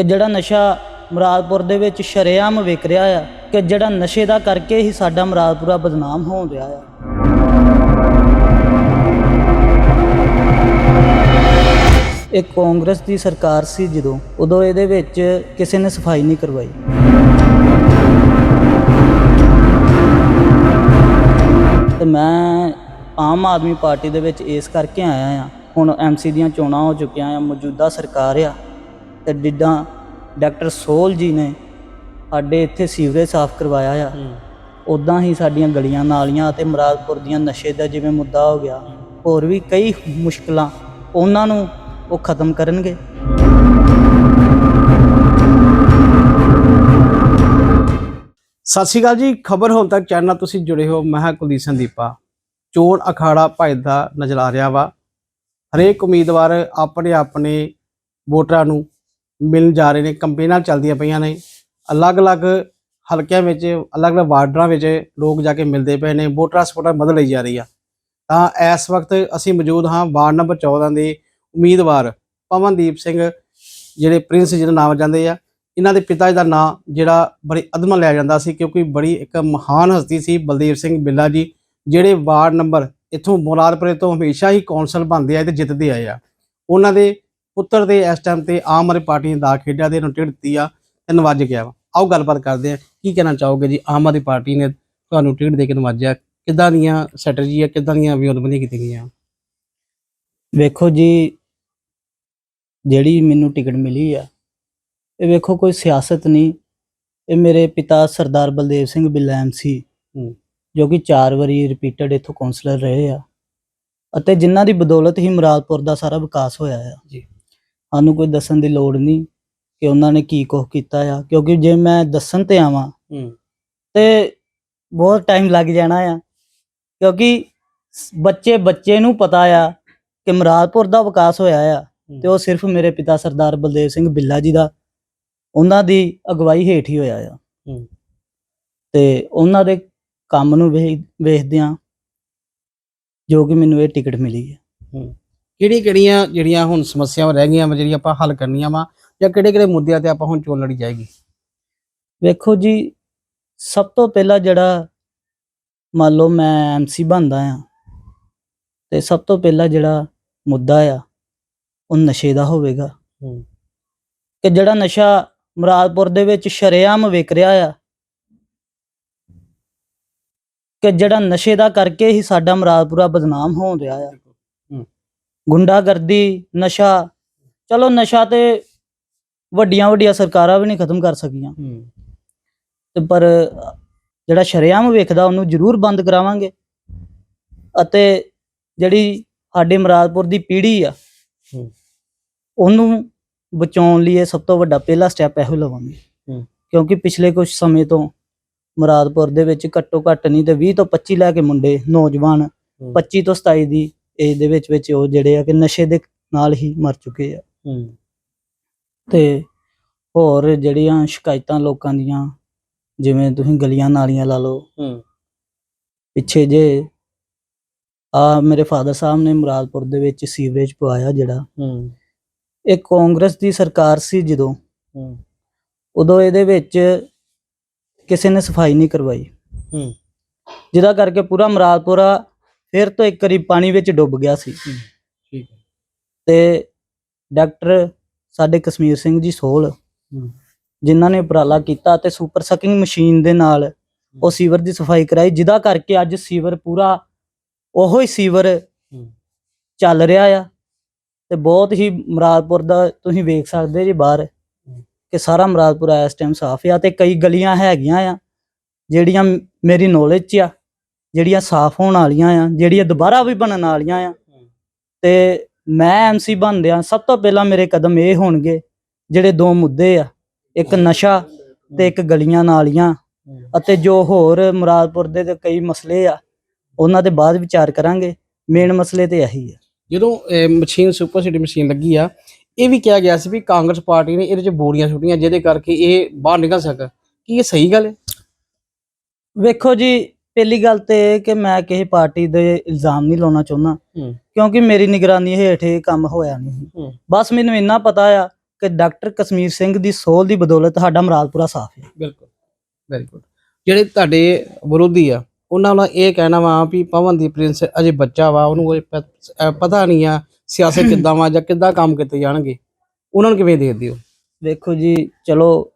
ਕਿ ਜਿਹੜਾ ਨਸ਼ਾ ਮੁਰਾਦਪੁਰ ਦੇ ਵਿੱਚ ਸ਼ਰੇਆਮ ਵਿਕ ਰਿਹਾ ਆ, ਕਿ ਜਿਹੜਾ ਨਸ਼ੇ ਦਾ ਕਰਕੇ ਹੀ ਸਾਡਾ ਮਰਾਦਪੁਰਾ ਬਦਨਾਮ ਹੋਣ ਰਿਹਾ ਆ। ਇਹ ਕਾਂਗਰਸ ਦੀ ਸਰਕਾਰ ਸੀ ਜਦੋਂ, ਉਦੋਂ ਇਹਦੇ ਵਿੱਚ ਕਿਸੇ ਨੇ ਸਫ਼ਾਈ ਨਹੀਂ ਕਰਵਾਈ। ਤੇ ਮੈਂ ਆਮ ਆਦਮੀ ਪਾਰਟੀ ਦੇ ਵਿੱਚ ਇਸ ਕਰਕੇ ਆਇਆ ਆ। ਹੁਣ ਐਮਸੀ ਦੀਆਂ ਚੋਣਾਂ ਹੋ ਚੁੱਕੀਆਂ ਆ, ਮੌਜੂਦਾ ਸਰਕਾਰ ਆ। ਤੇ ਜਿੱਦਾਂ ਡਾਕਟਰ ਸੋਲ ਜੀ ਨੇ ਸਾਡੇ ਇੱਥੇ ਸੀਵਰੇਜ ਸਾਫ਼ ਕਰਵਾਇਆ ਆ। ਉਦਾਂ ਹੀ ਸਾਡੀਆਂ ਗਲੀਆਂ ਨਾਲੀਆਂ ਅਤੇ ਮੁਰਾਦਪੁਰ ਦੀਆਂ ਨਸ਼ੇ ਦਾ ਜਿਵੇਂ ਮੁੱਦਾ ਹੋ ਗਿਆ ਹੋਰ ਵੀ ਕਈ ਮੁਸ਼ਕਲਾਂ ਉਹਨਾਂ ਨੂੰ ਉਹ ਖਤਮ ਕਰਨਗੇ। ਸਤਿ ਸ਼੍ਰੀ ਅਕਾਲ ਜੀ। ਖਬਰ ਹੋਣ ਤੱਕ ਚੈਨਲ ਨਾਲ ਤੁਸੀਂ ਜੁੜੇ ਹੋ। ਮੈਂ ਹਾਂ ਕੁਲਦੀਪ ਸੰਦੀਪਾ। ਚੋਣ ਅਖਾੜਾ ਭਜਦਾ ਨਜ਼ਰ ਆ ਰਿਹਾ ਵਾ। ਹਰੇਕ ਉਮੀਦਵਾਰ ਆਪਣੇ ਆਪਣੇ ਵੋਟਰਾਂ ਨੂੰ ਮਿਲ ਜਾ ਰਹੇ ਨੇ, ਕੰਪੇਨਾਂ ਚੱਲਦੀਆਂ ਪਈਆਂ ਨੇ। ਅਲੱਗ-ਅਲੱਗ ਹਲਕਿਆਂ ਵਿੱਚ, ਅਲੱਗ-ਅਲੱਗ ਵਾਰਡਾਂ ਵਿੱਚ ਲੋਕ ਜਾ ਕੇ ਮਿਲਦੇ ਪਏ ਨੇ, ਵੋਟਰਾਂ ਸਪੋਰਟਾਂ ਬਦਲ ਲਈ ਜਾ ਰਹੀ ਆ। ਤਾਂ ਇਸ ਵਕਤ ਅਸੀਂ ਮੌਜੂਦ ਹਾਂ ਵਾਰਡ ਨੰਬਰ 14 ਦੇ ਉਮੀਦਵਾਰ ਪਵਨਦੀਪ ਸਿੰਘ, ਜਿਹੜੇ ਪ੍ਰਿੰਸ ਜਿਹਦਾ ਨਾਮ ਜਾਂਦੇ ਆ। ਇਹਨਾਂ ਦੇ ਪਿਤਾ ਜੀ ਦਾ ਨਾਮ ਜਿਹੜਾ ਬੜੀ ਅਦਮਾ ਲਿਆ ਜਾਂਦਾ ਸੀ, ਕਿਉਂਕਿ ਬੜੀ ਇੱਕ ਮਹਾਨ ਹਸਤੀ ਸੀ, ਬਲਦੇਵ ਸਿੰਘ ਬਿੱਲਾ ਜੀ, ਜਿਹੜੇ ਵਾਰਡ ਨੰਬਰ ਇੱਥੋਂ ਮੁਰਾਦਪੁਰੇ ਤੋਂ ਹਮੇਸ਼ਾ ਹੀ ਕੌਂਸਲ ਬਣਦੇ ਆਏ ਤੇ ਜਿੱਤਦੇ ਆਏ ਆ। ਉਹਨਾਂ ਦੇ ਪੁੱਤਰ ਦੇ ਇਸ ਟਾਈਮ ਤੇ ਆਮ ਆਦਮੀ ਪਾਰਟੀ ਨੇ ਦਾ ਖੇਡਿਆ ਤੇ ਇਹਨੂੰ ਟਿਕਟ ਦਿੱਤੀ ਆ ਤੇ ਨਵਾਜ ਗਿਆ ਵਾ। ਆਓ ਗੱਲਬਾਤ ਕਰਦੇ ਆ ਕੀ ਕਹਿਣਾ ਚਾਹੋਗੇ ਜੀ? ਆਮ ਆਦਮੀ ਪਾਰਟੀ ਨੇ ਤੁਹਾਨੂੰ ਟਿਕਟ ਦੇ ਕੇ ਨਵਾਜਿਆ ਕਿੱਦਾਂ ਦੀਆਂ ਸਟ੍ਰੈਟਜੀ ਆ ਕਿੱਦਾਂ ਦੀਆਂ ਵਿਉਂਤਬੰਦੀਆਂ ਕੀਤੀਆਂ ਗਈਆਂ? ਵੇਖੋ ਜੀ ਜਿਹੜੀ ਮੈਨੂੰ ਟਿਕਟ ਮਿਲੀ ਆ ਇਹ ਵੇਖੋ ਕੋਈ ਸਿਆਸਤ ਨਹੀਂ। ਇਹ ਮੇਰੇ ਪਿਤਾ ਸਰਦਾਰ ਬਲਦੇਵ ਸਿੰਘ ਬਿੱਲਾ ਐਮਸੀ ਹੂੰ। ਜੋ ਕਿ ਚਾਰ ਵਾਰੀ ਰਿਪੀਟਡ ਇਥੋਂ ਕਾਉਂਸਲਰ ਰਹੇ ਆ। ਅਤੇ ਜਿਨ੍ਹਾਂ ਦੀ ਬਦੌਲਤ ਹੀ ਮੁਰਾਦਪੁਰ ਦਾ ਸਾਰਾ ਵਿਕਾਸ ਹੋਇਆ ਆ। ਜੀ। ਸਾਨੂੰ ਕੋਈ ਦੱਸਣ ਦੀ ਲੋੜ ਨਹੀਂ ਕਿ ਉਹਨਾਂ ਨੇ ਕੀ ਕੁਛ ਕੀਤਾ ਆ ਕਿਉਂਕਿ ਜੇ ਮੈਂ ਦੱਸਣ ਤੇ ਆਵਾਂ ਹੂੰ। ਤੇ ਬਹੁਤ ਟਾਈਮ ਲੱਗ ਜਾਣਾ ਆ। ਕਿਉਂਕਿ ਬੱਚੇ ਬੱਚੇ ਨੂੰ ਪਤਾ ਆ ਕਿ ਮੁਰਾਦਪੁਰ ਦਾ ਵਿਕਾਸ ਹੋਇਆ ਆ ਤੇ ਉਹ ਸਿਰਫ ਮੇਰੇ ਪਿਤਾ ਸਰਦਾਰ ਬਲਦੇਵ ਸਿੰਘ ਬਿੱਲਾ ਜੀ ਦਾ ਉਹਨਾਂ ਦੀ ਅਗਵਾਈ ਹੇਠ ਹੀ ਹੋਇਆ ਆ। ਤੇ ਉਹਨਾਂ ਦੇ ਕੰਮ ਨੂੰ ਵੇਖ- ਵੇਖਦਿਆਂ ਜੋ ਕਿ ਮੈਨੂੰ ਇਹ ਟਿਕਟ ਮਿਲੀ ਹੈ। ਕਿਹੜੀ ਕਿਹੜੀਆਂ ਜਿਹੜੀਆਂ ਹੁਣ ਸਮੱਸਿਆਵਾਂ ਰਹਿ ਗਈਆਂ ਵਾ ਜਿਹੜੀਆਂ ਆਪਾਂ ਹੱਲ ਕਰਨੀਆਂ ਵਾ ਜਾਂ ਕਿਹੜੇ ਕਿਹੜੇ ਮੁੱਦਿਆਂ ਤੇ ਆਪਾਂ ਹੁਣ ਚੋਣ ਲੜੀ ਜਾਏਗੀ? ਵੇਖੋ ਜੀ ਸਭ ਤੋਂ ਪਹਿਲਾਂ ਜਿਹੜਾ ਮੰਨ ਲਓ ਮੈਂ ਐਮਸੀ ਬਣਦਾ ਆ ਤੇ ਸਭ ਤੋਂ ਪਹਿਲਾਂ ਜਿਹੜਾ ਮੁੱਦਾ ਆ ਉਹ ਨਸ਼ੇ ਦਾ ਹੋਵੇਗਾ। ਹੂੰ। ਕਿ ਜਿਹੜਾ ਨਸ਼ਾ ਮੁਰਾਦਪੁਰ ਦੇ ਵਿੱਚ ਸ਼ਰੇਆਮ ਵਿਕ ਰਿਹਾ ਆ ਕਿ ਜਿਹੜਾ ਨਸ਼ੇ ਦਾ ਕਰਕੇ ਹੀ ਸਾਡਾ ਮੁਰਾਦਪੁਰਾ ਬਦਨਾਮ ਹੋਣ ਰਿਹਾ ਆ। ਹੂੰ। ਗੁੰਡਾਗਰਦੀ ਨਸ਼ਾ ਚਲੋ ਨਸ਼ਾ ਤੇ ਵੱਡੀਆਂ ਵੱਡੀਆਂ ਸਰਕਾਰਾਂ ਵੀ ਨਹੀਂ ਖਤਮ ਕਰ ਸਕੀਆਂ ਤੇ ਪਰ ਜਿਹੜਾ ਸ਼ਰੇਆਮ ਵੇਖਦਾ ਉਹਨੂੰ ਜ਼ਰੂਰ ਬੰਦ ਕਰਾਵਾਂਗੇ ਅਤੇ ਜਿਹੜੀ ਸਾਡੇ ਮੁਰਾਦਪੁਰ ਦੀ ਪੀੜ੍ਹੀ ਆ। ਉਹਨੂੰ ਬਚਾਉਣ ਲਈ ਇਹ ਸਭ ਤੋਂ ਵੱਡਾ ਪਹਿਲਾ ਸਟੈਪ ਇਹੋ ਲਵਾਂਗੇ। ਕਿਉਂਕਿ ਪਿਛਲੇ ਕੁਝ ਸਮੇਂ ਤੋਂ ਮੁਰਾਦਪੁਰ ਦੇ ਵਿੱਚ ਘੱਟੋ ਘੱਟ ਨਹੀਂ ਤੇ 20 ਤੋਂ 25 ਲੈ ਕੇ ਮੁੰਡੇ ਨੌਜਵਾਨ ਹੂੰ। 25 ਤੋਂ 27 ਦੀ ਏਜ ਦੇ ਵਿੱਚ ਵਿੱਚ ਉਹ ਜਿਹੜੇ ਆ ਕਿ ਨਸ਼ੇ ਦੇ ਨਾਲ ਹੀ ਮਰ ਚੁੱਕੇ ਆ। ਹੂੰ। ਤੇ ਹੋਰ ਜਿਹੜੀਆਂ ਸ਼ਿਕਾਇਤਾਂ ਲੋਕਾਂ ਦੀਆਂ ਜਿਵੇਂ ਤੁਸੀਂ ਗਲੀਆਂ ਨਾਲੀਆਂ ਲਾ ਲਓ। ਹੂੰ। ਪਿੱਛੇ ਜੇ ਆ ਮੇਰੇ ਫਾਦਰ ਸਾਹਿਬ ਨੇ ਮੁਰਾਦਪੁਰ ਦੇ ਵਿੱਚ ਸੀਵਰੇਜ ਪਵਾਇਆ ਜਿਹੜਾ। ਹੂੰ। ਇਹ ਕਾਂਗਰਸ ਦੀ ਸਰਕਾਰ ਸੀ ਜਦੋਂ। ਹੂੰ। ਉਦੋਂ ਇਹਦੇ ਵਿੱਚ ਕਿਸੇ ਨੇ ਸਫ਼ਾਈ ਨਹੀਂ ਕਰਵਾਈ। ਹੂੰ। ਜਿਹਦਾ ਕਰਕੇ ਪੂਰਾ ਮੁਰਾਦਪੁਰਾ ਫਿਰ ਤੋਂ ਇੱਕ ਵਾਰੀ ਪਾਣੀ ਵਿੱਚ ਡੁੱਬ ਗਿਆ ਸੀ। ਠੀਕ ਤੇ ਡਾਕਟਰ ਸਾਡੇ ਕਸ਼ਮੀਰ ਸਿੰਘ ਜੀ ਸੋਲ ਜਿਨ੍ਹਾਂ ਨੇ ਉਪਰਾਲਾ ਕੀਤਾ ਤੇ ਸੁਪਰ ਸਕਿੰਗ ਮਸ਼ੀਨ ਦੇ ਨਾਲ ਉਹ ਸੀਵਰ ਦੀ ਸਫ਼ਾਈ ਕਰਾਈ ਜਿਹਦਾ ਕਰਕੇ ਅੱਜ ਸੀਵਰ ਪੂਰਾ ਉਹੋ ਹੀ ਸੀਵਰ ਚੱਲ ਰਿਹਾ ਆ ਤੇ ਬਹੁਤ ਹੀ ਮੁਰਾਦਪੁਰ ਦਾ ਤੁਸੀਂ ਵੇਖ ਸਕਦੇ ਜੀ ਬਾਹਰ ਕਿ ਸਾਰਾ ਮੁਰਾਦਪੁਰ ਇਸ ਟਾਈਮ ਸਾਫ਼ ਆ ਤੇ ਕਈ ਗਲੀਆਂ ਹੈਗੀਆਂ ਆ ਜਿਹੜੀਆਂ ਮੇਰੀ ਨੌਲੇਜ 'ਚ ਆ। ਜਿਹੜੀਆਂ ਸਾਫ਼ ਹੋਣ ਵਾਲੀਆਂ ਆ ਜਿਹੜੀਆਂ ਦੁਬਾਰਾ ਵੀ ਬਣਨ ਵਾਲੀਆਂ ਆ। ਤੇ ਮੈਂ ਐਮਸੀ ਬਣਦਿਆਂ ਸਭ ਤੋਂ ਪਹਿਲਾਂ ਮੇਰੇ ਕਦਮ ਇਹ ਹੋਣਗੇ ਜਿਹੜੇ ਦੋ ਮੁੱਦੇ ਆ ਇੱਕ ਨਸ਼ਾ ਤੇ ਇੱਕ ਗਲੀਆਂ ਨਾਲੀਆਂ ਅਤੇ ਜੋ ਹੋਰ ਮੁਰਾਦਪੁਰ ਦੇ ਤੇ ਕਈ ਮਸਲੇ ਆ ਉਹਨਾਂ ਦੇ ਬਾਅਦ ਵਿਚਾਰ ਕਰਾਂਗੇ। ਮੇਨ ਮਸਲੇ ਤੇ ਇਹੀ ਆ। ਜਦੋਂ ਮਸ਼ੀਨ ਸੁਪਰ ਸਿਟੀ ਮਸ਼ੀਨ ਲੱਗੀ ਆ ਇਹ ਵੀ ਕਿਹਾ ਗਿਆ ਸੀ ਵੀ ਕਾਂਗਰਸ ਪਾਰਟੀ ਨੇ ਇਹਦੇ ਚ ਬੋਰੀਆਂ ਸੁੱਟੀਆਂ ਜਿਹਦੇ ਕਰਕੇ ਇਹ ਬਾਹਰ ਨਿਕਲ ਸਕ ਕੀ ਇਹ ਸਹੀ ਗੱਲ ਹੈ? ਵੇਖੋ ਜੀ ਪਹਿਲੀ ਗੱਲ ਤੇ ਇਹ ਕਿ ਮੈਂ ਕਿਸੇ ਪਾਰਟੀ ਦੇ ਇਲਜ਼ਾਮ ਨਹੀਂ ਲਾਉਣਾ ਚਾਹੁੰਦਾ। ਹੂੰ। ਕਿਉਂਕਿ ਮੇਰੀ ਨਿਗਰਾਨੀ ਹੇਠ ਇਹ ਕੰਮ ਹੋਇਆ ਨਹੀਂ। ਹੂੰ। ਬਸ ਮੈਨੂੰ ਇੰਨਾ ਪਤਾ ਆ ਕਿ ਡਾਕਟਰ ਕਸ਼ਮੀਰ ਸਿੰਘ ਦੀ ਸੋਲ ਦੀ ਬਦੌਲਤ ਸਾਡਾ ਮਰਾਦਪੁਰਾ ਸਾਫ਼ ਹੈ। ਬਿਲਕੁਲ ਵੈਰੀ ਗੁੱਡ ਜਿਹੜੇ ਤੁਹਾਡੇ ਵਿਰੋਧੀ ਆ ਉਹਨਾਂ ਨਾਲ ਇਹ ਕਹਿਣਾ ਵਾ ਵੀ ਪਵਨਦੀਪ ਪ੍ਰਿੰਸ ਅਜੇ ਬੱਚਾ ਵਾ ਉਹਨੂੰ ਕੋਈ ਪ- ਅਹ ਪਤਾ ਨਹੀਂ ਆ ਸਿਆਸਤ ਕਿੱਦਾਂ ਵਾ ਜਾਂ ਕਿੱਦਾਂ ਕੰਮ ਕੀਤੇ ਜਾਣਗੇ। ਉਹਨਾਂ ਨੂੰ ਕਿਵੇਂ ਦੇਖਦੇ ਹੋ ਵੇਖੋ ਜੀ ਚਲੋ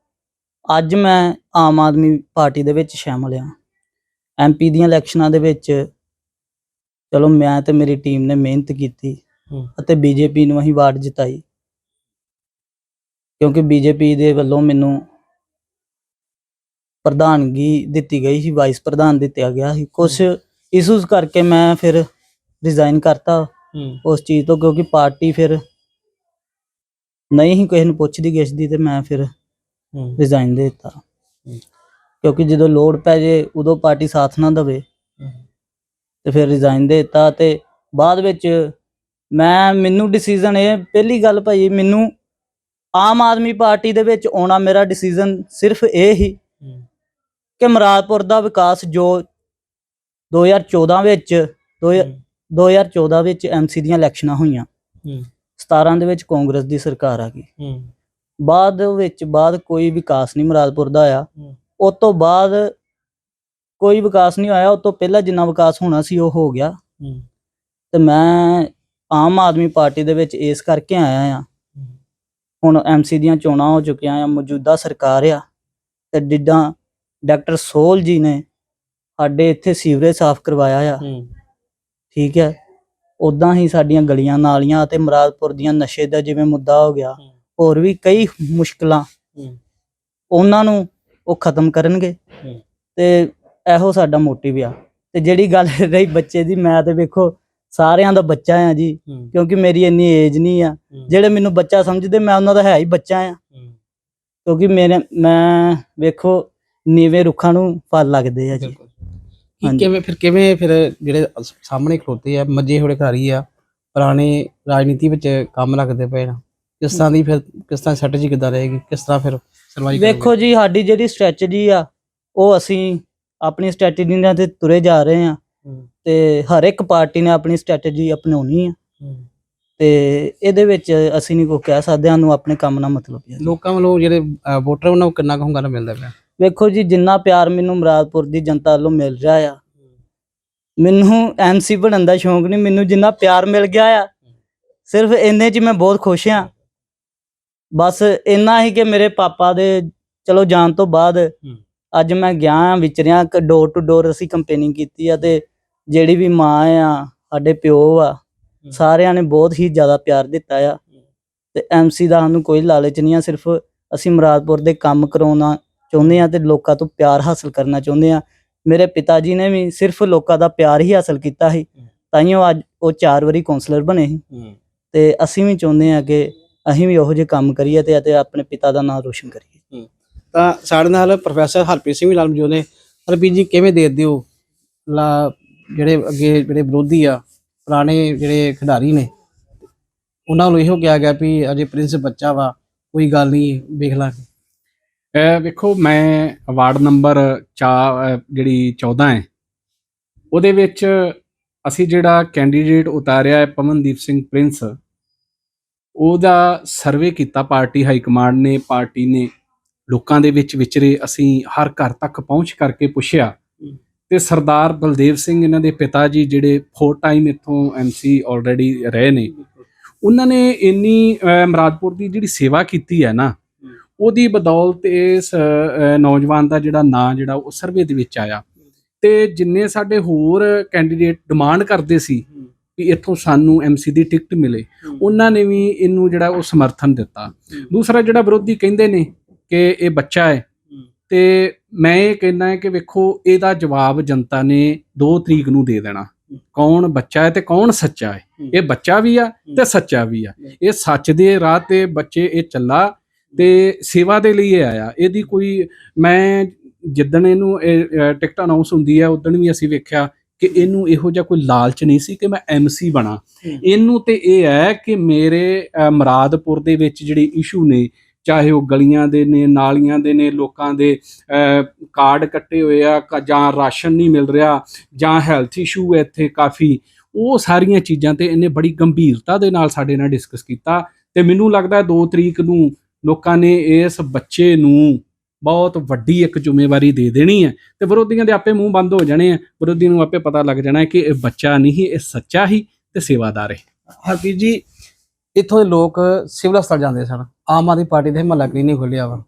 ਅੱਜ ਮੈਂ ਆਮ ਆਦਮੀ ਪਾਰਟੀ ਦੇ ਵਿੱਚ ਸ਼ਾਮਲ ਹਾਂ ਐਮਪੀ ਦੀਆਂ ਇਲੈਕਸ਼ਨਾਂ ਦੇ ਵਿੱਚ ਚਲੋ ਮੈਂ ਤੇ ਮੇਰੀ ਟੀਮ ਨੇ ਮਿਹਨਤ ਕੀਤੀ। ਅਤੇ ਬੀਜੇਪੀ ਨੂੰ ਅਸੀਂ ਵਾਰਡ ਜਿਤਾਈ। ਕਿਉਂਕਿ ਬੀਜੇਪੀ ਦੇ ਵੱਲੋਂ ਮੈਨੂੰ ਪ੍ਰਧਾਨਗੀ ਦਿੱਤੀ ਗਈ ਸੀ ਵਾਈਸ ਪ੍ਰਧਾਨ ਦਿੱਤਾ ਗਿਆ ਸੀ। ਕੁਝ ਇਸ਼ੂਜ਼ ਕਰਕੇ ਮੈਂ ਫਿਰ ਰਿਜ਼ਾਈਨ ਕਰਤਾ ਉਸ ਚੀਜ਼ ਤੋਂ ਕਿਉਂਕਿ ਪਾਰਟੀ ਫਿਰ ਨਹੀਂ ਹੀ ਕਿਸੇ ਨੂੰ ਪੁੱਛਦੀ ਗਿੱਛਦੀ ਤੇ ਮੈਂ ਫਿਰ ਰਿਜ਼ਾਈਨ ਦੇ ਦਿੱਤਾ। ਕਿਉਂਕਿ ਜਦੋਂ ਲੋੜ ਪੈ ਜੇ ਉਦੋਂ ਪਾਰਟੀ ਸਾਥ ਨਾ ਦੇਵੇ। ਤੇ ਫਿਰ ਰਿਜ਼ਾਈਨ ਦੇ ਦਿੱਤਾ ਤੇ ਬਾਅਦ ਵਿੱਚ ਮੈਂ ਮੈਨੂੰ ਡਿਸੀਜਨ ਇਹ ਪਹਿਲੀ ਗੱਲ ਭਾਈ ਮੈਨੂੰ ਆਮ ਆਦਮੀ ਪਾਰਟੀ ਦੇ ਵਿੱਚ ਆਉਣਾ ਮੇਰਾ ਡਿਸੀਜਨ ਸਿਰਫ ਇਹ ਹੀ ਕਿ ਮਰਾਦਪੁਰ ਦਾ ਵਿਕਾਸ ਜੋ 2014 ਵਿੱਚ ਦੋ ਹਜ਼ਾਰ- 2014 ਵਿੱਚ ਐਮਸੀ ਦੀਆਂ ਇਲੈਕਸ਼ਨਾਂ ਹੋਈਆਂ। 17 ਦੇ ਵਿੱਚ ਕਾਂਗਰਸ ਦੀ ਸਰਕਾਰ ਆ ਗਈ। ਬਾਅਦ ਵਿੱਚ ਬਾਅਦ ਕੋਈ ਵਿਕਾਸ ਨਹੀਂ ਮੁਰਾਦਪੁਰ ਦਾ ਆਇਆ। ਉਸ ਤੋਂ ਬਾਅਦ ਕੋਈ ਵਿਕਾਸ ਨਹੀਂ ਹੋਇਆ ਉਸ ਤੋਂ ਪਹਿਲਾਂ ਜਿੰਨਾ ਵਿਕਾਸ ਹੋਣਾ ਸੀ ਉਹ ਹੋ ਗਿਆ। ਤੇ ਮੈਂ ਆਮ ਆਦਮੀ ਪਾਰਟੀ ਦੇ ਵਿੱਚ ਇਸ ਕਰਕੇ ਆਇਆ ਆ। ਹੁਣ ਐਮਸੀ ਦੀਆਂ ਚੋਣਾਂ ਹੋ ਚੁੱਕੀਆਂ ਆ ਮੌਜੂਦਾ ਸਰਕਾਰ ਆ। ਤੇ ਜਿੱਦਾਂ ਡਾਕਟਰ ਸੋਲ ਜੀ ਨੇ ਸਾਡੇ ਇੱਥੇ ਸੀਵਰੇਜ ਸਾਫ਼ ਕਰਵਾਇਆ ਆ। ਠੀਕ ਹੈ ਉਦਾਂ ਹੀ ਸਾਡੀਆਂ ਗਲੀਆਂ ਨਾਲੀਆਂ ਅਤੇ ਮੁਰਾਦਪੁਰ ਦੀਆਂ ਨਸ਼ੇ ਦਾ ਜਿਵੇਂ ਮੁੱਦਾ ਹੋ ਗਿਆ। ਹੋਰ ਵੀ ਕਈ ਮੁਸ਼ਕਲਾਂ ਉਹਨਾਂ ਨੂੰ ਉਹ ਖਤਮ ਕਰਨਗੇ। ਤੇ ਇਹੋ ਸਾਡਾ ਮੋਟਿਵ ਆ। ਤੇ ਜਿਹੜੀ ਗੱਲ ਰਹੀ ਬੱਚੇ ਦੀ ਮੈਂ ਤੇ ਵੇਖੋ ਸਾਰਿਆਂ ਦਾ ਬੱਚਾ ਆ ਜੀ ਕਿਉਂਕਿ ਮੇਰੀ ਇੰਨੀ ਏਜ ਨਹੀਂ ਆ। ਜਿਹੜੇ ਮੈਨੂੰ ਬੱਚਾ ਸਮਝਦੇ ਮੈਂ ਉਹਨਾਂ ਦਾ ਹੈ ਹੀ ਬੱਚਾ ਆ। ਕਿਉਂਕਿ ਮੇਰੇ ਮੈਂ ਵੇਖੋ ਨੀਵੇਂ ਰੁੱਖਾਂ ਨੂੰ ਫਲ ਲੱਗਦੇ ਆ ਜੀ। ਕਿਵੇਂ ਫਿਰ ਕਿਵੇਂ ਫਿਰ ਜਿਹੜੇ ਸਾਹਮਣੇ ਖਲੋਤੇ ਆ ਮੱਜੇ ਹੋੜੇ ਖਿਡਾਰੀ ਆ ਪੁਰਾਣੇ ਰਾਜਨੀਤੀ ਵਿੱਚ ਕੰਮ ਰੱਖਦੇ ਪਏ ਨਾ। ਕਿਸ ਤਰ੍ਹਾਂ ਦੀ ਫਿਰ ਕਿਸ ਤਰ੍ਹਾਂ ਸਟ੍ਰੈਟਜੀ ਕਿੱਦਾਂ ਰਹੇਗੀ? ਕਿਸ ਤਰ੍ਹਾਂ ਫਿਰ ਸਰਵਾਈਵ ਵੇਖੋ ਜੀ ਸਾਡੀ ਜਿਹੜੀ ਸਟ੍ਰੈਟਜੀ ਆ ਉਹ ਅਸੀਂ ਆਪਣੀ ਸਟ੍ਰੈਟਜੀ ਨਾਲ ਤੇ ਤੁਰੇ ਜਾ ਰਹੇ ਆ ਤੇ ਹਰ ਇੱਕ ਪਾਰਟੀ ਨੇ ਆਪਣੀ ਸਟ੍ਰੈਟਜੀ ਅਪਣਾਉਣੀ ਆ। ਤੇ ਇਹਦੇ ਵਿੱਚ ਅਸੀਂ ਨਹੀਂ ਕੋ ਕਹਿ ਸਕਦੇ ਸਾਨੂੰ ਆਪਣੇ ਕੰਮ ਨਾਲ ਮਤਲਬ ਹੈ ਲੋਕਾਂ ਵੱਲੋਂ ਜਿਹੜੇ ਵੋਟਰ ਉਹਨਾਂ ਨੂੰ ਕਿੰਨਾ ਕੁ ਹੁੰਗਾਰਾ ਮਿਲਦਾ ਪਿਆ? ਵੇਖੋ ਜੀ ਜਿੰਨਾ ਪਿਆਰ ਮੈਨੂੰ ਮੁਰਾਦਪੁਰ ਦੀ ਜਨਤਾ ਵੱਲੋਂ ਮਿਲ ਰਿਹਾ ਆ ਮੈਨੂੰ ਐਮਸੀ ਬਣਨ ਦਾ ਸ਼ੌਂਕ ਨਹੀਂ ਮੈਨੂੰ ਜਿੰਨਾ ਪਿਆਰ ਮਿਲ ਗਿਆ ਆ ਸਿਰਫ ਇੰਨੇ 'ਚ ਮੈਂ ਬਹੁਤ ਖੁਸ਼ ਆ ਬਸ ਇੰਨਾ ਹੀ ਕਿ ਮੇਰੇ ਪਾਪਾ ਦੇ ਚਲੋ ਜਾਣ ਤੋਂ ਬਾਅਦ ਅੱਜ ਮੈਂ ਗਿਆ ਵਿਚਰਿਆ ਡੋਰ ਟੂ ਡੋਰ ਅਸੀਂ ਕੰਪੇਨਿੰਗ ਕੀਤੀ ਆ ਤੇ ਜਿਹੜੀ ਵੀ ਮਾਂ ਆ ਸਾਡੇ ਪਿਓ ਆ ਸਾਰਿਆਂ ਨੇ ਬਹੁਤ ਹੀ ਜ਼ਿਆਦਾ ਪਿਆਰ ਦਿੱਤਾ ਆ। ਤੇ ਐਮਸੀ ਦਾ ਸਾਨੂੰ ਕੋਈ ਲਾਲਚ ਨਹੀਂ ਆ ਸਿਰਫ ਅਸੀਂ ਮੁਰਾਦਪੁਰ ਦੇ ਕੰਮ ਕਰਾਉਣਾ ਚਾਹੁੰਦੇ ਆ ਤੇ ਲੋਕਾਂ ਤੋਂ ਪਿਆਰ ਹਾਸਲ ਕਰਨਾ ਚਾਹੁੰਦੇ ਆ। ਮੇਰੇ ਪਿਤਾ ਜੀ ਨੇ ਵੀ ਸਿਰਫ ਲੋਕਾਂ ਦਾ ਪਿਆਰ ਹੀ ਹਾਸਲ ਕੀਤਾ ਸੀ ਤਾਈਓ ਅੱਜ ਉਹ ਚਾਰ ਵਾਰੀ ਕਾਉਂਸਲਰ ਬਣੇ ਸੀ। ਤੇ ਅਸੀਂ ਵੀ ਚਾਹੁੰਦੇ ਆ ਕਿ ਅਸੀਂ ਵੀ ਉਹੋ ਜਿਹੇ ਕੰਮ ਕਰੀਏ ਤੇ ਅਤੇ ਆਪਣੇ ਪਿਤਾ ਦਾ ਨਾਮ ਰੋਸ਼ਨ ਕਰੀਏ। ਤਾਂ ਸਾਡੇ ਨਾਲ ਪ੍ਰੋਫੈਸਰ ਹਰਪ੍ਰੀਤ ਸਿੰਘ ਵੀ ਨਾਲ ਮੌਜੂਦ ਨੇ। ਹਰਪ੍ਰੀਤ ਜੀ ਕਿਵੇਂ ਦੇਖਦੇ ਹੋ? ਲਾ ਜਿਹੜੇ ਅੱਗੇ ਜਿਹੜੇ ਵਿਰੋਧੀ ਆ ਪੁਰਾਣੇ ਜਿਹੜੇ ਖਿਡਾਰੀ ਨੇ ਉਹਨਾਂ ਨੂੰ ਇਹੋ ਕਿਹਾ ਗਿਆ ਵੀ ਅਜੇ ਪ੍ਰਿੰਸ ਬੱਚਾ ਵਾ ਕੋਈ ਗੱਲ ਨਹੀਂ ਵੇਖ ਲਾਂਗੇ। ਇਹ ਵੇਖੋ ਮੈਂ ਵਾਰਡ ਨੰਬਰ 4 ਜਿਹੜੀ 14 ਹੈ ਉਹਦੇ ਵਿੱਚ ਅਸੀਂ ਜਿਹੜਾ ਕੈਂਡੀਡੇਟ ਉਤਾਰਿਆ ਹੈ ਪਵਨਦੀਪ ਸਿੰਘ ਪ੍ਰਿੰਸ ਉਹਦਾ ਸਰਵੇ ਕੀਤਾ ਪਾਰਟੀ ਹਾਈ ਕਮਾਂਡ ਨੇ ਪਾਰਟੀ ਨੇ ਲੋਕਾਂ ਦੇ ਵਿੱਚ ਵਿਚਰੇ ਅਸੀਂ ਹਰ ਘਰ ਤੱਕ ਪਹੁੰਚ ਕਰਕੇ ਪੁੱਛਿਆ ਤੇ ਸਰਦਾਰ ਬਲਦੇਵ ਸਿੰਘ ਇਹਨਾਂ ਦੇ ਪਿਤਾ ਜੀ ਜਿਹੜੇ ਫੋਰ ਟਾਈਮ ਇੱਥੋਂ ਐਮਸੀ ਆਲਰੇਡੀ ਰਹੇ ਨੇ ਉਹਨਾਂ ਨੇ ਇੰਨੀ ਮੁਰਾਦਪੁਰ ਦੀ ਜਿਹੜੀ ਸੇਵਾ ਕੀਤੀ ਹੈ ਨਾ ਉਹਦੀ ਬਦੌਲਤ ਇਸ ਨੌਜਵਾਨ ਦਾ ਜਿਹੜਾ ਨਾਂ ਜਿਹੜਾ ਉਹ ਸਰਵੇ ਦੇ ਵਿੱਚ ਆਇਆ ਤੇ ਜਿੰਨੇ ਸਾਡੇ ਹੋਰ ਕੈਂਡੀਡੇਟ ਡਿਮਾਂਡ ਕਰਦੇ ਸੀ ਕਿ ਇੱਥੋਂ ਸਾਨੂੰ ਐਮਸੀ ਦੀ ਟਿਕਟ ਮਿਲੇ। ਉਹਨਾਂ ਨੇ ਵੀ ਇਹਨੂੰ ਜਿਹੜਾ ਉਹ ਸਮਰਥਨ ਦਿੱਤਾ। ਦੂਸਰਾ ਜਿਹੜਾ ਵਿਰੋਧੀ ਕਹਿੰਦੇ ਨੇ ਕਿ ਇਹ ਬੱਚਾ ਹੈ ਤੇ ਮੈਂ ਇਹ ਕਹਿੰਦਾ ਹੈ ਕਿ ਵੇਖੋ ਇਹਦਾ ਜਵਾਬ ਜਨਤਾ ਨੇ 2 ਤਰੀਕ ਨੂੰ ਦੇ ਦੇਣਾ। ਕੌਣ ਬੱਚਾ ਹੈ ਤੇ ਕੌਣ ਸੱਚਾ ਹੈ? ਇਹ ਬੱਚਾ ਵੀ ਆ ਤੇ ਸੱਚਾ ਵੀ ਆ। ਇਹ ਸੱਚ ਦੇ ਰਾਹ ਤੇ ਬੱਚੇ ਇਹ ਚੱਲਾ ਤੇ ਸੇਵਾ ਦੇ ਲਈ ਇਹ ਆਇਆ। ਇਹਦੀ ਕੋਈ ਮੈਂ ਜਿੱਦਣ ਇਹਨੂੰ ਇਹ, ਟਿਕਟ ਅਨਾਉਂਸ ਹੁੰਦੀ ਹੈ ਉਦੋਂ ਵੀ ਅਸੀਂ ਵੇਖਿਆ ਕਿ ਇਹਨੂੰ ਇਹੋ ਜਿਹਾ ਕੋਈ ਲਾਲਚ ਨਹੀਂ ਸੀ ਕਿ ਮੈਂ ਐਮਸੀ ਬਣਾ। ਇਹਨੂੰ ਤੇ ਇਹ ਹੈ ਕਿ ਮੇਰੇ ਮੁਰਾਦਪੁਰ ਦੇ ਵਿੱਚ ਜਿਹੜੇ ਇਸ਼ੂ ਨੇ ਚਾਹੇ ਉਹ ਗਲੀਆਂ ਦੇ ਨੇ ਨਾਲੀਆਂ ਦੇ ਨੇ ਲੋਕਾਂ ਦੇ ਕਾਰਡ ਕੱਟੇ ਹੋਏ ਆ ਜਾਂ ਰਾਸ਼ਨ ਨਹੀਂ ਮਿਲ ਰਿਹਾ ਜਾਂ ਹੈਲਥ ਇਸ਼ੂ ਹੈ ਇੱਥੇ ਕਾਫੀ ਉਹ ਸਾਰੀਆਂ ਚੀਜ਼ਾਂ ਤੇ ਇਹਨੇ ਬੜੀ ਗੰਭੀਰਤਾ ਦੇ ਨਾਲ ਸਾਡੇ ਨਾਲ ਡਿਸਕਸ ਕੀਤਾ ਤੇ ਮੈਨੂੰ ਲੱਗਦਾ 2 ਤਰੀਕ ਨੂੰ ਲੋਕਾਂ ਨੇ ਇਸ ਬੱਚੇ ਨੂੰ ਬਹੁਤ ਵੱਡੀ ਇੱਕ ਜ਼ਿੰਮੇਵਾਰੀ ਦੇ ਦੇਣੀ ਹੈ। ਤੇ ਵਿਰੋਧੀਆਂ ਦੇ ਆਪੇ ਮੂੰਹ ਬੰਦ ਹੋ ਜਾਣੇ ਆ। ਵਿਰੋਧੀ ਨੂੰ ਆਪੇ ਪਤਾ ਲੱਗ ਜਾਣਾ ਕਿ ਇਹ ਬੱਚਾ ਨਹੀਂ ਇਹ ਸੱਚਾ ਹੀ ਤੇ ਸੇਵਾਦਾਰ ਹੈ। ਹਰਪ੍ਰੀਤ ਜੀ ਇੱਥੋਂ ਦੇ ਲੋਕ ਸਿਵਲ ਹਸਪਤਾਲ ਜਾਂਦੇ ਸਨ। ਆਮ ਆਦਮੀ ਪਾਰਟੀ ਦੇ ਮਹੱਲਾ ਕਲੀਨਿਕ ਖੋਲਿਆ ਵਾ।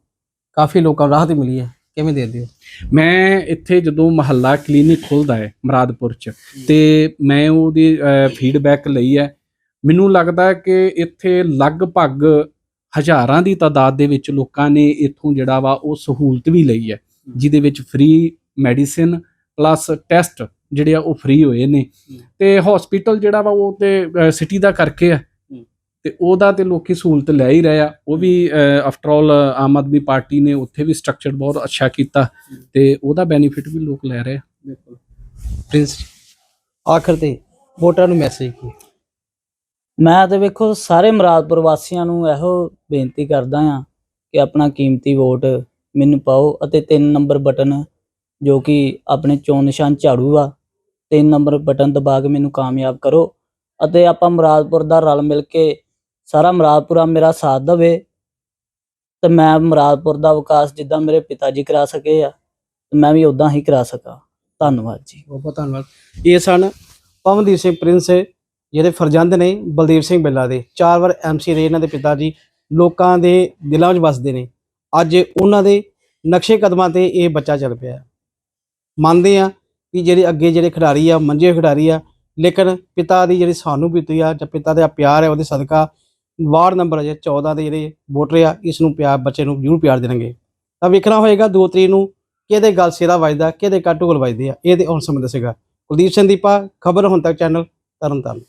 ਕਾਫੀ ਲੋਕਾਂ ਨੂੰ ਰਾਹਤ ਮਿਲੀ ਹੈ। ਕਿਵੇਂ ਦੇ ਦਿਓ? ਮੈਂ ਇੱਥੇ ਜਦੋਂ ਮਹੱਲਾ ਕਲੀਨਿਕ ਖੁੱਲਦਾ ਹੈ ਮਰਾਦਪੁਰ ਚ ਤੇ ਮੈਂ ਉਹਦੀ ਫੀਡਬੈਕ ਲਈ ਹੈ। ਮੈਨੂੰ ਲੱਗਦਾ ਕਿ ਇੱਥੇ ਲਗਭਗ ਹਜ਼ਾਰਾਂ ਦੀ ਤਾਦਾਦ ਦੇ ਵਿੱਚ ਲੋਕਾਂ ਨੇ ਇੱਥੋਂ ਜਿਹੜਾ ਵਾ ਉਹ ਸਹੂਲਤ ਵੀ ਲਈ ਹੈ ਜਿਹਦੇ ਵਿੱਚ ਫ੍ਰੀ ਮੈਡੀਸਿਨ ਪਲੱਸ ਟੈਸਟ ਜਿਹੜੇ ਆ ਉਹ ਫ੍ਰੀ ਹੋਏ ਨੇ। ਤੇ ਹਸਪੀਟਲ ਜਿਹੜਾ ਵਾ ਉਹ ਤੇ ਸਿਟੀ ਦਾ ਕਰਕੇ ਆ। ਤੇ ਉਹਦਾ ਤੇ ਲੋਕੀ ਸਹੂਲਤ ਲੈ ਹੀ ਰਹੇ ਆ। ਉਹ ਵੀ after all Aam Aadmi party ਨੇ ਉੱਥੇ ਵੀ ਸਟਰਕਚਰ ਬਹੁਤ ਅੱਛਾ ਕੀਤਾ ਤੇ ਉਹਦਾ ਬੈਨੀਫਿਟ ਵੀ ਲੋਕ ਲੈ ਰਹੇ ਆ। ਪ੍ਰਿੰਸ ਜੀ, ਆਖਰ ਤੇ ਵੋਟਰਾਂ ਨੂੰ ਮੈਸੇਜ ਕੀ? ਮੈਂ ਤੇ ਵੇਖੋ ਸਾਰੇ ਮੁਰਾਦਪੁਰ ਵਾਸੀਆਂ ਨੂੰ ਇਹੋ ਬੇਨਤੀ ਕਰਦਾ ਆ ਕਿ ਆਪਣਾ ਕੀਮਤੀ ਵੋਟ ਮੈਨੂੰ ਪਾਓ ਅਤੇ 3 ਨੰਬਰ ਬਟਨ ਜੋ ਕਿ ਆਪਣੇ ਚੋਣ ਨਿਸ਼ਾਨ ਝਾੜੂ ਆ 3 ਨੰਬਰ ਬਟਨ ਦਬਾ ਕੇ ਮੈਨੂੰ ਕਾਮਯਾਬ ਕਰੋ ਅਤੇ ਆਪਾਂ ਮੁਰਾਦਪੁਰ ਦਾ ਰਲ ਮਿਲ ਕੇ ਸਾਰਾ ਮੁਰਾਦਪੁਰਾ ਮੇਰਾ ਸਾਥ ਦੇਵੇ ਤੇ ਮੈਂ ਮੁਰਾਦਪੁਰ ਦਾ ਵਿਕਾਸ ਜਿੱਦਾਂ ਮੇਰੇ ਪਿਤਾ ਜੀ ਕਰਾ ਸਕੇ ਆ ਮੈਂ ਵੀ ਉਦਾਂ ਹੀ ਕਰਾ ਸਕਾਂ। ਧੰਨਵਾਦ ਜੀ। ਬਹੁਤ ਬਹੁਤ ਧੰਨਵਾਦ। ਇਹ ਸਨ ਪਵਨਦੀਪ ਸਿੰਘ ਪ੍ਰਿੰਸ ਜਿਹੜੇ ਫਰਜ਼ੰਦ ਨੇ ਬਲਦੇਵ ਸਿੰਘ ਬਿੱਲਾ ਦੇ, ਚਾਰ ਵਾਰ ਐਮਸੀ ਰਹੇ ਇਹਨਾਂ ਦੇ ਪਿਤਾ ਜੀ, ਲੋਕਾਂ ਦੇ ਦਿਲਾਂ ਵਿੱਚ ਵੱਸਦੇ ਨੇ। ਅੱਜ ਉਹਨਾਂ ਦੇ ਨਕਸ਼ੇ ਕਦਮਾਂ ਤੇ ਇਹ ਬੱਚਾ ਚੱਲ ਪਿਆ। ਮੰਨਦੇ ਆ ਕਿ ਜਿਹੜੇ ਅੱਗੇ ਜਿਹੜੇ ਖਿਡਾਰੀ ਆ, ਮੰਜੇ ਖਿਡਾਰੀ ਆ, ਲੇਕਿਨ ਪਿਤਾ ਦੀ ਜਿਹੜੀ ਸਾਨੂੰ ਸਾਨੂਭੂਤੀ ਆ, ਜਾਂ ਪਿਤਾ ਦਾ ਪਿਆਰ ਹੈ, ਉਹਦੇ ਸਦਕਾ ਵਾਰਡ ਨੰਬਰ ਜੇ 14 ਦੇ ਜਿਹੜੇ ਵੋਟਰ ਆ, ਇਸ ਨੂੰ ਪਿਆਰ ਬੱਚੇ ਨੂੰ ਜ਼ਰੂਰ ਪਿਆਰ ਦੇਣਗੇ। ਤਾਂ ਵੇਖਣਾ ਹੋਏਗਾ 2 ਤਰੀਕ ਨੂੰ ਕਿਹਦੇ ਗੱਲ ਸਿਰਾ ਵੱਜਦਾ, ਕਿਹਦੇ ਕੱਟ ਢੋਲ ਵੱਜਦੇ ਆ, ਇਹ ਤੇ ਹੁਣ ਸਮੇਂ ਦੱਸੇਗਾ। ਕੁਲਦੀਪ ਸਿੰਘ ਦੀਪਾ, ਖਬਰ ਹੁਣ ਤੱਕ ਚੈਨਲ ਤਰਨਤਾਰਨ।